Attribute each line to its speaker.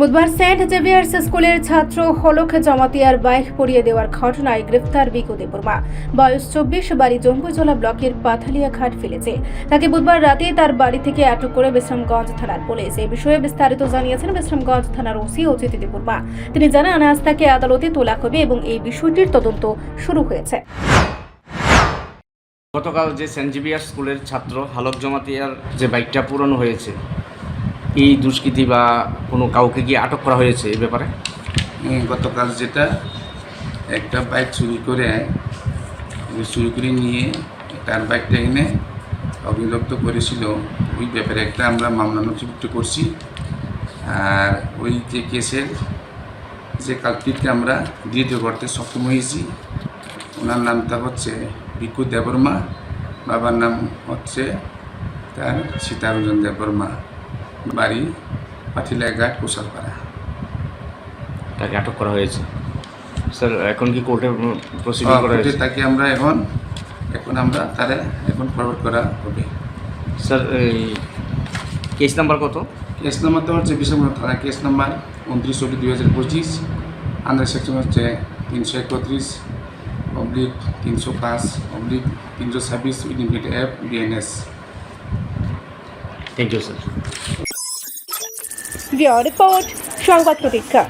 Speaker 1: বুধবার Saint Xavier's স্কুলের ছাত্র হলক জমাতিয়ার বাইক পড়িয়ে দেওয়ার ঘটনায় গ্রেফতার বিকু দেবর্মা বয়স চব্বিশ, বাড়ি জম্বুজলা ব্লকের পাথালিয়া ঘাট ফেলেছে। তাকে বুধবার রাতে তার বাড়ি থেকে আটক করে বিশ্রামগঞ্জ থানার পুলিশ। এই বিষয়ে বিস্তারিত জানিয়েছেন বিশ্রামগঞ্জ থানার ওসি অজিত দেবর্মা তিনি জানান, আজ তাকে আদালতে তোলা হবে এবং এই বিষয়টির তদন্ত শুরু হয়েছে।
Speaker 2: গতকাল যে সেন্ট জেভিয়ার স্কুলের ছাত্র হালক জমাতিয়ার যে বাইকটা পূরণ হয়েছে এই দুষ্কৃতি বা কোনো কাউকে গিয়ে আটক করা হয়েছে এই ব্যাপারে?
Speaker 3: গতকাল যেটা একটা বাইক চুরি করে চুরি করে নিয়ে তার বাইকটা এনে অগ্নিদগ্ধ করেছিল। ওই ব্যাপারে একটা আমরা মামলা নথিভুক্ত করছি। আর ওই যে কেসের যে কালপিটকে আমরা দৃঢ় করতে সক্ষম হয়েছি, ওনার নামটা হচ্ছে বিকু দেববর্মা, বাবার নাম হচ্ছে তার সীতারঞ্জন দেববর্মা। বাড়ি পাথিলাঘাট কুশলপাড়া
Speaker 2: তাকে আটক করা হয়েছে। স্যার এখন কি কোর্টে প্রসিডিং করা হয়েছে?
Speaker 3: তাকে আমরা এখন এখন আমরা তারা এখন ফরওয়ার্ড করা হবে।
Speaker 2: স্যার এই কেস নাম্বার কত?
Speaker 3: কেস নাম্বারটা হচ্ছে বিশ্বনাথ থানা কেস নাম্বার উনত্রিশ চব্বিশ দুই হাজার পঁচিশ আন্ডার সেকশন হচ্ছে তিনশো একত্রিশ অবলিক তিনশো পাঁচ অবলিক তিনশো ছাব্বিশ unit app DNS
Speaker 2: thank you sir
Speaker 1: report সংবাদ প্রতীক্ষা।